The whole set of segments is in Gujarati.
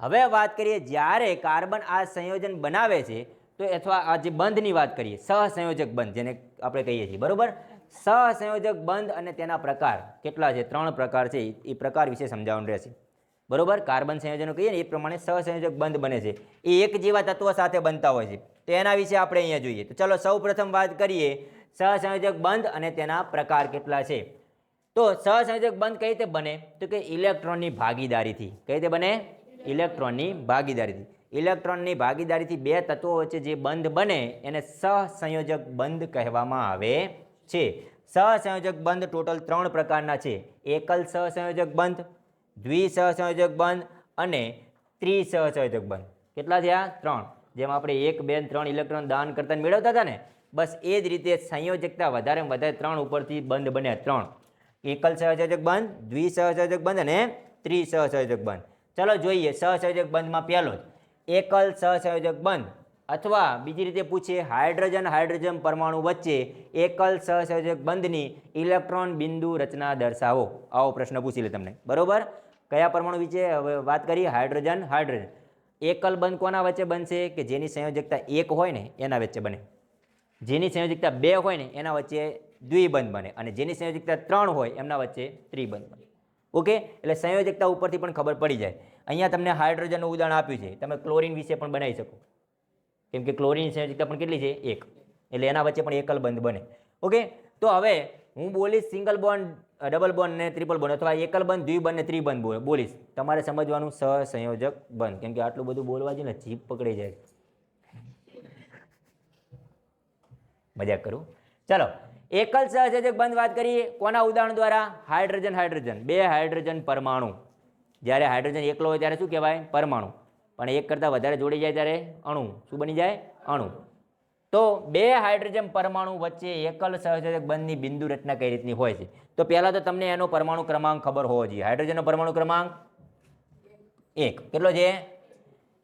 હવે વાત કરીએ જ્યારે કાર્બન આ સંયોજન બનાવે છે, તો અથવા આ જે બંધની વાત કરીએ, સહસંયોજક બંધ જેને આપણે કહીએ છીએ, બરાબર? સહસંયોજક બંધ અને તેના પ્રકાર કેટલા છે? ત્રણ પ્રકાર છે, એ પ્રકાર વિશે સમજાવવાનું રહેશે. બરોબર? કાર્બન સંયોજનો કહીએ ને, એ પ્રમાણે સહસંયોજક બંધ બને છે. એ એક જેવા તત્વો સાથે બનતા હોય છે. તો એના વિશે આપણે અહીંયા જોઈએ. તો ચલો સૌપ્રથમ વાત કરીએ, સહસંયોજક બંધ અને તેના પ્રકાર કેટલા છે? તો સહસંયોજક બંધ કઈ રીતે બને? તો કે ઇલેક્ટ્રોનની ભાગીદારીથી. કઈ રીતે બને? ઇલેક્ટ્રોનની ભાગીદારીથી. ઇલેક્ટ્રોનની ભાગીદારીથી બે તત્વો વચ્ચે જે બંધ બને, એને સહસંયોજક બંધ કહેવામાં આવે છે. સહસંયોજક બંધ ટોટલ ત્રણ પ્રકારના છે. એકલ સહસંયોજક બંધ, દ્વિસહસંયોજક બંધ અને ત્રિસહસંયોજક બંધ. કેટલા થયા? ત્રણ. જેમ આપણે એક, બે ત્રણ ઇલેક્ટ્રોન દાન કરતા મેળવતા હતા ને, બસ એ જ રીતે સંયોજકતા વધારે વધારે ત્રણ ઉપરથી બંધ બન્યા ત્રણ. એકલ સહસંયોજક બંધ, દ્વિસહસંયોજક બંધ અને ત્રિસહસંયોજક બંધ. ચલો જોઈએ, સહસંયોજક બંધમાં પહેલો જ. એકલ સહસંયોજક બંધ. અથવા બીજી રીતે પૂછીએ, હાઇડ્રોજન હાઇડ્રોજન પરમાણુ વચ્ચે એકલ સહસંયોજક બંધની ઇલેક્ટ્રોન બિંદુ રચના દર્શાવો. આવો પ્રશ્ન પૂછી લે તમને. બરોબર? કયા પરમાણુ વિશે હવે વાત કરીએ? Hydrogen hydrogen. એકલ બંધ કોના વચ્ચે બનશે? કે જેની સંયોજકતા એક હોય ને, એના વચ્ચે બને. જેની સંયોજકતા બે હોય ને, એના વચ્ચે દ્વિબંધ બને. અને જેની સંયોજકતા ત્રણ હોય, એમના વચ્ચે ત્રિબંધ બને. ઓકે? એટલે સંયોજકતા ઉપરથી પણ ખબર પડી જાય. અહીંયા તમને હાઇડ્રોજનનું ઉદાહરણ આપ્યું છે. તમે ક્લોરિન વિશે પણ બનાવી શકો. કેમ કે ક્લોરીન સંયોજકતા પણ કેટલી છે? એક. એટલે એના વચ્ચે પણ એકલ બંધ બને. ઓકે? તો હવે હું બોલીશ સિંગલ બોન્ડ ડબલ બોન્ડ ને ટ્રિપલ બોન્ડ અથવા એકલ બંધ દ્વિબંધ ને ત્રિબંધ બોલ- બોલીશ. તમારે સમજવાનું સહસંયોજક બંધ. કેમ કે આટલું બધું બોલવા છે ને જીભ પકડી જાય. મજાક કરું? ચલો. એકલ સહસંયોજક બંધ વાત કરીએ, કોના ઉદાહરણ દ્વારા? Hydrogen hydrogen. બે હાઇડ્રોજન પરમાણુ. જ્યારે હાઇડ્રોજન એકલો હોય ત્યારે શું કહેવાય? પરમાણુ. પણ એક કરતાં વધારે જોડી જાય ત્યારે અણુ. શું બની જાય? અણુ. તો બે હાઇડ્રોજન પરમાણુ વચ્ચે એકલ સહસંયોજક બંધની બિંદુ રચના કઈ રીતની હોય છે? તો પહેલાં તો તમને એનો પરમાણુ ક્રમાંક ખબર હોવો જોઈએ. હાઇડ્રોજનનો પરમાણુ ક્રમાંક એક. કેટલો છે?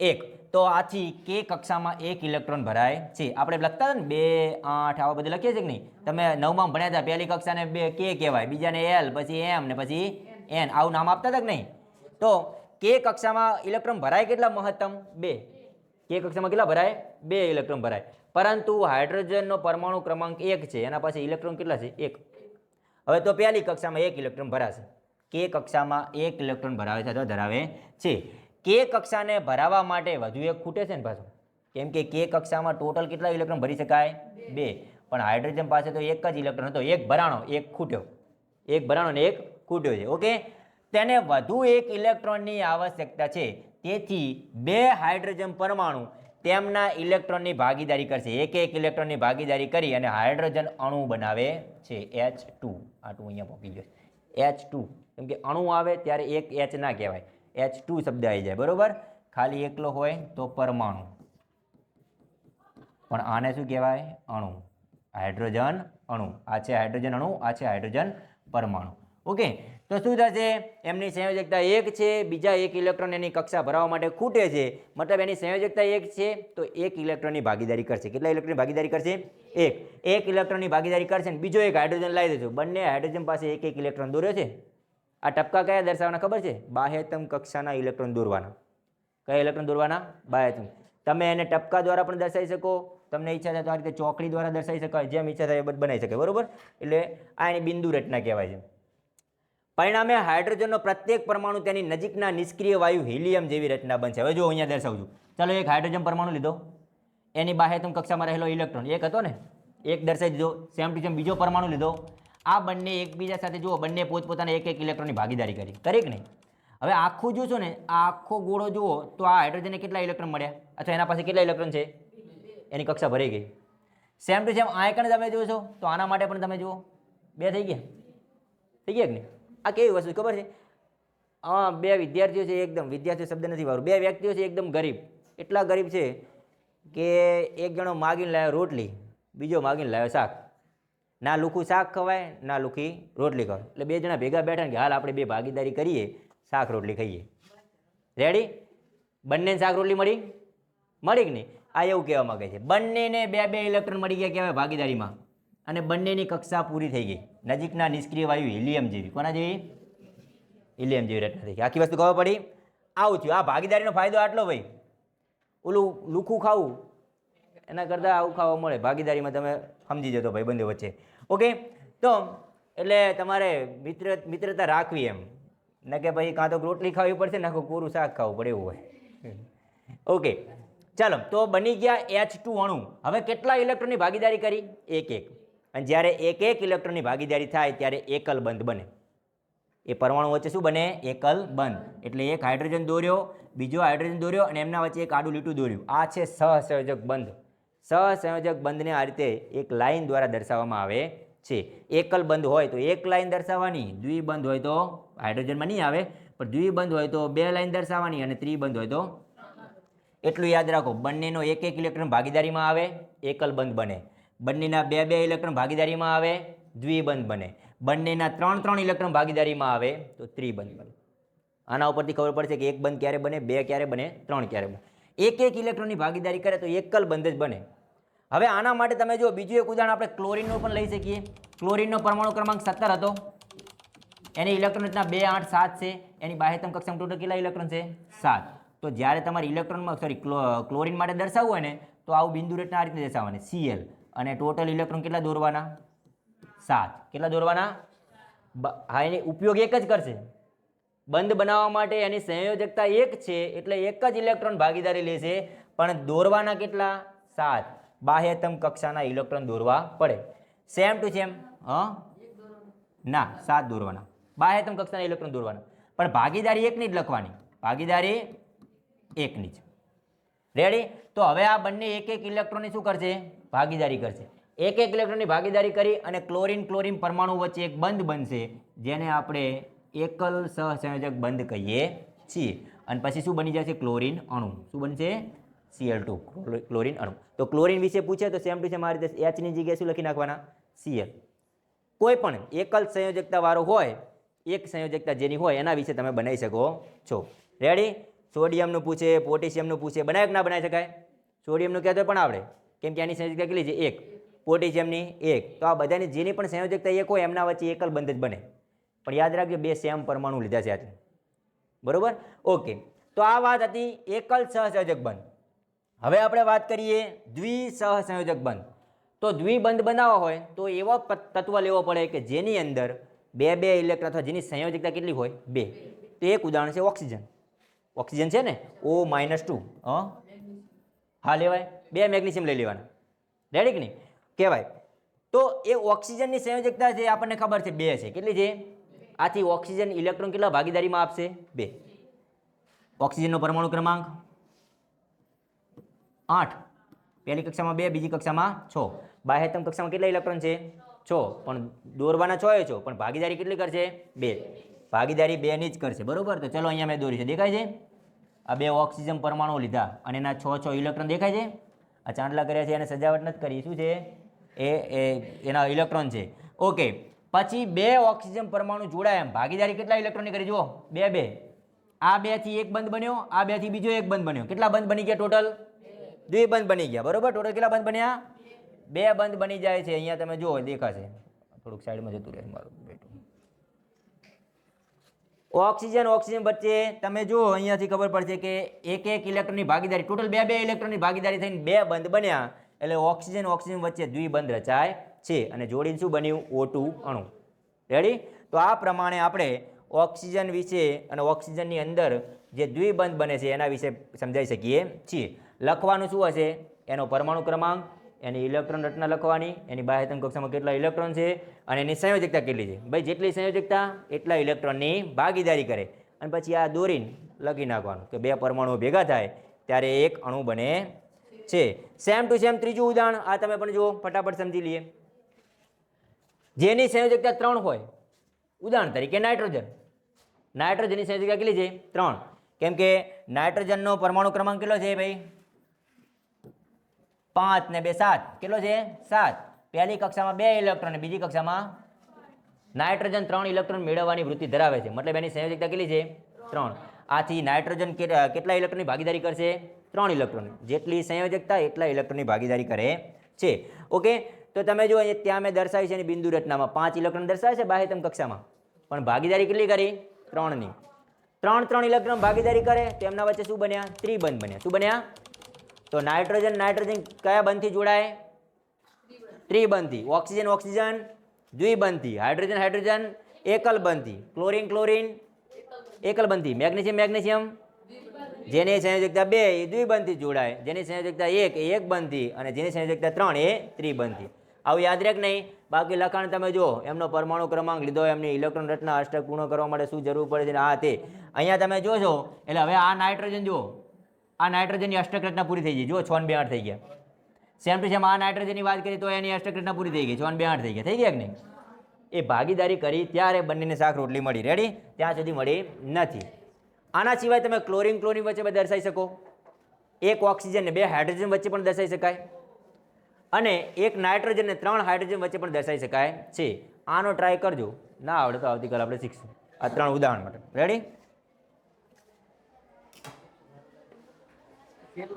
એક. તો આથી કે કક્ષામાં એક ઇલેક્ટ્રોન ભરાય છે. આપણે લખતા હતા ને બે, આઠ, આવા બધું લખીએ છીએ કે નહીં? તમે નવમાં ભણ્યા હતા, પહેલી કક્ષાને બે કે કહેવાય. બીજાને એલ પછી એમ ને પછી એન આવું નામ આપતા હતા કે નહીં? તો કે કક્ષામાં ઇલેક્ટ્રોન ભરાય કેટલા મહત્તમ? બે. કે કક્ષામાં કેટલા ભરાય? બે ઇલેક્ટ્રોન ભરાય. પરંતુ હાઇડ્રોજનનો પરમાણુ ક્રમાંક એક છે. એના પાસે ઇલેક્ટ્રોન કેટલા છે? એક. હવે તો પહેલી કક્ષામાં એક ઇલેક્ટ્રોન ભરાશે. કે કક્ષામાં એક ઇલેક્ટ્રોન ભરાવે છે અથવા ધરાવે છે. કે કક્ષાને ભરાવા માટે વધુ એક ખૂટે છે ને પાછું? કેમ કે કે કક્ષામાં ટોટલ કેટલા ઇલેક્ટ્રોન ભરી શકાય? બે. પણ હાઇડ્રોજન પાસે તો એક જ ઇલેક્ટ્રોન હતો. એક ભરાણો, એક ખૂટ્યો. એક ભરાણો ને એક ખૂટ્યો છે. ઓકે તેને વધુ એક ઇલેક્ટ્રોનની આવશ્યકતા છે. તેથી બે હાઇડ્રોજન પરમાણુ તેમના ઇલેક્ટ્રોનની ભાગીદારી કરશે. એક એક ઇલેક્ટ્રોનની ભાગીદારી કરી અને હાઇડ્રોજન અણુ બનાવે છે. એચ ટુ આ ટુ અહીંયા પોકી ગયો એચ ટુ કેમ કે અણુ આવે ત્યારે એક એચ ના કહેવાય. એચ ટુ શબ્દ આવી જાય, બરોબર? ખાલી એકલો હોય તો પરમાણુ. પણ આને શું કહેવાય? અણુ. હાઇડ્રોજન અણુ. આ છે હાઇડ્રોજન અણુ, આ છે હાઇડ્રોજન પરમાણુ. ઓકે, તો શું થશે? એમની સંયોજકતા એક છે, બીજા એક ઇલેક્ટ્રોન એની કક્ષા ભરાવા માટે ખૂટે છે. મતલબ એની સંયોજકતા એક છે, તો એક ઇલેક્ટ્રોનની ભાગીદારી કરશે. કેટલા ઇલેક્ટ્રોનની ભાગીદારી કરશે? એક. એક ઇલેક્ટ્રોનની ભાગીદારી કરશે અને બીજો એક હાઇડ્રોજન લાવી દેજો બંને હાઇડ્રોજન પાસે એક એક ઇલેક્ટ્રોન દોર્યો છે. આ ટપકા કયા દર્શાવવાના ખબર છે? બાહ્યતમ કક્ષાના ઇલેક્ટ્રોન દોરવાના. કયા ઇલેક્ટ્રોન દોરવાના? બાહ્યતમ. તમે એને ટપકા દ્વારા પણ દર્શાવી શકો, તમને ઈચ્છા થાય તો આ રીતે ચોકડી દ્વારા દર્શાવી શકાય, જેમ ઈચ્છા થાય એ બધું બનાવી શકે, બરાબર? એટલે આ એની બિંદુ રચના કહેવાય છે. પરિણામે હાઇડ્રોજનનો પ્રત્યેક પરમાણુ તેની નજીકના નિષ્ક્રિય વાયુ હિલિયમ જેવી રચના બનશે. હવે જો અહીંયા દર્શાવું છું. ચાલો એક હાઇડ્રોજન પરમાણુ લીધો. એની બાહ્યતમ કક્ષામાં રહેલો ઇલેક્ટ્રોન. એક હતો ને? એક દર્શાવી દીધો. સેમ ટુ સેમ બીજો પરમાણુ લીધો. આ બંને એકબીજા સાથે જુઓ, બંને પોતપોતાના એક એક ઇલેક્ટ્રોનની ભાગીદારી કરી. કરી કે નહીં. હવે આખું જોશો ને આ આખો ગોળો જુઓ, તો આ હાઇડ્રોજનને કેટલા ઇલેક્ટ્રોન મળ્યા? અથવા એના પાસે કેટલા ઇલેક્ટ્રોન છે? એની કક્ષા ભરાઈ ગઈ. સેમ ટુ સેમ આ એકને તમે જોશો તો આના માટે પણ તમે જુઓ. બે થઈ ગયા. થઈ ગયા કે નહીં? આ કેવી વસ્તુ ખબર છે? હા બે વિદ્યાર્થીઓ છે, એકદમ વિદ્યાર્થીઓ શબ્દ નથી વારું બે વ્યક્તિઓ છે, એકદમ ગરીબ. એટલા ગરીબ છે કે એક જણો માગીને લાવ્યો રોટલી, બીજો માગીને લાવ્યો શાક. ના લુખું શાક ખવાય, ના લુખી રોટલી ખવાય. એટલે બે જણા ભેગા બેઠા કે હાલ આપણે બે ભાગીદારી કરીએ, શાક રોટલી ખાઈએ. રેડી બંને શાક રોટલી મળી? મળી કે નહીં? આ એવું કહેવા માંગે છે. બંનેને બે બે ઇલેક્ટ્રોન મળી ગયા કહેવાય ભાગીદારીમાં. અને બંનેની કક્ષા પૂરી થઈ ગઈ. નજીકના નિષ્ક્રિય વાયુ હિલિયમ જેવી. કોના જેવી? હિલિયમ જેવી રચના થઈ ગઈ. આખી વસ્તુ ખબર પડી? આવું થયું. આ ભાગીદારીનો ફાયદો આટલો ભાઈ. ઓલું લુખું ખાવું, એના કરતાં આવું ખાવા મળે. ભાગીદારીમાં તમે સમજી જતો ભાઈ બંને વચ્ચે. ઓકે? તો એટલે તમારે મિત્ર, મિત્રતા રાખવી એમ. ન કે ભાઈ કાં તો રોટલી ખાવી પડશે ને આખું પૂરું શાક ખાવું પડે એવું હોય. ઓકે. ચાલો, તો બની ગયા એચ ટુ અણુ. હવે કેટલા ઇલેક્ટ્રોનની ભાગીદારી કરી? એક એક. અને જ્યારે એક એક ઇલેક્ટ્રોનની ભાગીદારી થાય ત્યારે એકલ બંધ બને. એ પરમાણુ વચ્ચે શું બને? એકલ બંધ. એટલે એક હાઇડ્રોજન દોર્યો, બીજો હાઇડ્રોજન દોર્યો, અને એમના વચ્ચે એક આડું લીટું દોર્યું. આ છે સહસંયોજક બંધ. સહસંયોજક બંધને આ રીતે એક લાઈન દ્વારા દર્શાવવામાં આવે છે. એકલ બંધ હોય તો એક લાઇન દર્શાવવાની દ્વિબંધ હોય તો હાઇડ્રોજનમાં નહીં આવે, પણ દ્વિબંધ હોય તો બે લાઇન દર્શાવવાની અને ત્રિબંધ હોય તો એટલું યાદ રાખો, બંનેનો એક એક ઇલેક્ટ્રોન ભાગીદારીમાં આવે, એકલ બંધ બને. બંનેના બે બે ઇલેક્ટ્રોન ભાગીદારીમાં આવે દ્વિબંધ બને. બંનેના ત્રણ ત્રણ ઇલેક્ટ્રોન ભાગીદારીમાં આવે, તો ત્રિબંધ બને. આના ઉપરથી ખબર પડશે કે એક બંધ ક્યારે બને, બે ક્યારે બને, ત્રણ ક્યારે બને. એક એક ઇલેક્ટ્રોનની ભાગીદારી કરે તો એકલ બંધ જ બને. હવે આના માટે તમે જો બીજું એક ઉદાહરણ આપણે ક્લોરિનનું પણ લઈ શકીએ. ક્લોરીનનો પરમાણુ ક્રમાંક સત્તર હતો. એની ઇલેક્ટ્રોન રચના બે, આઠ, સાત છે. એની બાહ્યતમ કક્ષામાં ટોટલ કેટલા ઇલેક્ટ્રોન છે? સાત. તો જ્યારે તમારે ઇલેક્ટ્રોનમાં સોરી ક્લોરીન માટે દર્શાવવું હોય ને, તો આવું બિંદુ રચના આ રીતે દર્શાવવાની. સીએલ અને ટોટલ ઇલેક્ટ્રોન કેટલા દોરવાના? સાત. કેટલા દોરવાના? હા, એની ઉપયોગ એક જ કરશે. બંધ બનાવવા માટે એની સંયોજકતા એક છે, એટલે એક જ ઇલેક્ટ્રોન ભાગીદારી લેશે. પણ દોરવાના કેટલા? સાત. બાહ્યતમ કક્ષાના ઇલેક્ટ્રોન દોરવા પડે. સેમ ટુ સેમ, હા? ના, સાત દોરવાના. બાહ્યતમ કક્ષાના ઇલેક્ટ્રોન દોરવાના. પણ ભાગીદારી એકની જ લખવાની. ભાગીદારી એકની જ. રેડી તો હવે આ બંને એક એક ઇલેક્ટ્રોનની શું કરશે? ભાગીદારી કરશે. એક એક ઇલેક્ટ્રોનની ભાગીદારી કરી અને ક્લોરીન ક્લોરિન પરમાણુ વચ્ચે એક બંધ બનશે, જેને આપણે એકલ સહસંયોજક બંધ કહીએ છીએ. અને પછી શું બની જશે? ક્લોરીન અણુ. શું બનશે? સીએલ ટુ ક્લોરિન અણુ. તો ક્લોરિન વિશે પૂછે તો સેમ ટુ સેમ આ રીતે એચની જગ્યાએ શું લખી નાખવાના? સીએલ કોઈ પણ એકલ સંયોજકતાવાળો હોય, એક સંયોજકતા જેની હોય, એના વિશે તમે બનાવી શકો છો. રેડી સોડિયમનું પૂછે પોટેશિયમનું પૂછે બનાવે કે ના બનાવી શકાય? સોડિયમનું કહેતો પણ આવડે. કેમ કે આની સંયોજકતા કેટલી છે? એક. પોટેશિયમની એક. તો આ બધાની જેની પણ સંયોજકતા એક હોય, એમના વચ્ચે એકલ બંધ જ બને. પણ યાદ રાખજો, બે સેમ પરમાણુ લીધા છે આજે બરોબર? ઓકે તો આ વાત હતી એકલ સહસંયોજક બંધ. હવે આપણે વાત કરીએ દ્વિસહસંયોજક બંધ. તો દ્વિબંધ બનાવવા હોય તો એવો તત્વ લેવો પડે કે જેની અંદર બે બે ઇલેક્ટ્રોન અથવા જેની સંયોજકતા કેટલી હોય? બે. તો એક ઉદાહરણ છે ઓક્સિજન. ઓક્સિજન છે ને? O minus two. હા, લેવાય. બે મેગ્નેશિયમ લઈ લેવાના. રેડી કે નહીં? કહેવાય. તો એ ઓક્સિજનની સંયોજકતા છે આપણને ખબર છે, બે છે. કેટલી છે? આથી ઓક્સિજન ઇલેક્ટ્રોન કેટલા ભાગીદારીમાં આપશે? બે. ઓક્સિજનનો પરમાણુ ક્રમાંક આઠ. પહેલી કક્ષામાં બે, બીજી કક્ષામાં છ. બાહ્યતમ કક્ષામાં કેટલા ઇલેક્ટ્રોન છે? છ. પણ દોરવાના છ એ છો. પણ ભાગીદારી કેટલી કરશે? બે. ભાગીદારી બેની જ કરશે. બરાબર? તો ચલો અહીંયા મેં દોરી છે. દેખાય છે? આ બે ઓક્સિજન પરમાણુ લીધા. અને એના છ છ ઇલેક્ટ્રોન દેખાય છે? આ ચાંદલા કર્યા છે. એને સજાવટ નથી કરી. શું છે? એ એના ઇલેક્ટ્રોન છે. ઓકે પછી બે ઓક્સિજન પરમાણુ જોડાયા એમ. ભાગીદારી કેટલા ઇલેક્ટ્રોનની કરી? જુઓ. બે બે. આ બેથી એક બંધ બન્યો. આ બેથી બીજો એક બંધ બન્યો. કેટલા બંધ બની ગયા ટોટલ? બે બંધ બની ગયા, બરોબર? ટોટલ કેટલા બંધ બન્યા? બે બંધ બની જાય છે, અહીંયા તમે જુઓ દેખાશે. થોડુંક સાઈડમાં જતું રહે મારું, બેટું. ઓક્સિજન ઓક્સિજન વચ્ચે તમે જુઓ, અહીંયાથી ખબર પડશે કે એક એક ઇલેક્ટ્રોનની ભાગીદારી, ટોટલ બે બે ઇલેક્ટ્રોનની ભાગીદારી થઈને બે બંધ બન્યા. એટલે ઓક્સિજન ઓક્સિજન વચ્ચે દ્વિબંધ રચાય છે. અને જોડીને શું બન્યું? O2 અણુ. રેડી તો આ પ્રમાણે આપણે ઓક્સિજન વિશે અને ઓક્સિજનની અંદર જે દ્વિબંધ બને છે, એના વિશે સમજાવી શકીએ છીએ. લખવાનું શું હશે? એનો પરમાણુ ક્રમાંક, એની ઇલેક્ટ્રોન રચના લખવાની, એની બાહ્યતમ કક્ષામાં કેટલા ઇલેક્ટ્રોન છે અને એની સંયોજકતા કેટલી છે? ભાઈ, જેટલી સંયોજકતા એટલા ઇલેક્ટ્રોનની ભાગીદારી કરે. અને પછી આ દોરીને લખી નાખવાનું કે બે પરમાણુઓ ભેગા થાય ત્યારે એક અણુ બને છે. સેમ ટુ સેમ ત્રીજું ઉદાહરણ, આ તમે પણ જુઓ, ફટાફટ સમજી લઈએ. જેની સંયોજકતા ત્રણ હોય, ઉદાહરણ તરીકે નાઇટ્રોજન. નાઇટ્રોજનની સંયોજકતા કેટલી છે? ત્રણ. કેમ કે નાઇટ્રોજનનો પરમાણુ ક્રમાંક કેટલો છે ભાઈ? પાંચ ને બે સાત. કેટલો છે? સાત. પહેલી કક્ષામાં બે ઇલેક્ટ્રોન બીજી કક્ષામાં નાઇટ્રોજન ત્રણ ઇલેક્ટ્રોન મેળવવાની વૃત્તિ ધરાવે છે. મતલબ એની સંયોજકતા કેટલી છે? ત્રણ. આથી નાઇટ્રોજન કેટલા ઇલેક્ટ્રોનની ભાગીદારી કરશે? ત્રણ ઇલેક્ટ્રોન જેટલી સંયોજકતા, એટલા ઇલેક્ટ્રોનની ભાગીદારી કરે છે. ઓકે? તો તમે જો ત્યાં મેં દર્શાવી છે એની બિંદુ રચનામાં. પાંચ ઇલેક્ટ્રોન દર્શાવે છે બાહ્યતમ કક્ષામાં. પણ ભાગીદારી કેટલી કરી? ત્રણની. ત્રણ ત્રણ ઇલેક્ટ્રોન ભાગીદારી કરે તો એમના વચ્ચે શું બન્યા? ત્રિબંધ બન્યા. શું બન્યા? તો નાઇટ્રોજન નાઇટ્રોજન કયા બંધથી જોડાય? ત્રિબંધથી ઓક્સિજન ઓક્સિજન. દ્વિબંધથી હાઇડ્રોજન હાઇડ્રોજન. એકલ બંધથી ક્લોરિન ક્લોરિન. એકલ બંધથી મેગ્નેશિયમ મેગ્નેશિયમ? જેની સંયોજકતા બે, એ દ્વિબંધથી જોડાય. જેની સંયોજકતા એક, એ એક બંધથી અને જેની સંયોજકતા ત્રણ, એ ત્રિબંધથી આવું યાદ રાખ નહીં. બાકી લખાણ તમે જુઓ. એમનો પરમાણુ ક્રમાંક લીધો, એમની ઇલેક્ટ્રોન રચના અષ્ટક પૂર્ણ કરવા માટે શું જરૂર પડે છે આ તે. અહીંયા તમે જોશો. એટલે હવે આ નાઇટ્રોજન જુઓ. આ નાઇટ્રોજનની અષ્ટક પૂરી થઈ ગઈ. જુઓ, છ બે આઠ થઈ ગયા. સેમ ટુ સેમ આ નાઇટ્રોજનની વાત કરીએ તો એની અષ્ટક પૂરી થઈ ગઈ. છ બે આઠ થઈ ગયા. થઈ ગયા કે નહીં? એ ભાગીદારી કરી ત્યારે બંનેને શાક રોટલી મળી. રેડી ત્યાં સુધી મળી નથી. આના સિવાય તમે ક્લોરિન ક્લોરિન વચ્ચે દર્શાવી શકો. એક ઓક્સિજન ને બે હાઇડ્રોજન વચ્ચે પણ દર્શાવી શકાય. અને એક નાઇટ્રોજન ને ત્રણ હાઇડ્રોજન વચ્ચે પણ દર્શાવી શકાય છે. આનો ટ્રાય કરજો. ના આવડે તો આવતીકાલ આપણે શીખશું. આ ત્રણ ઉદાહરણ માટે. Ready pelo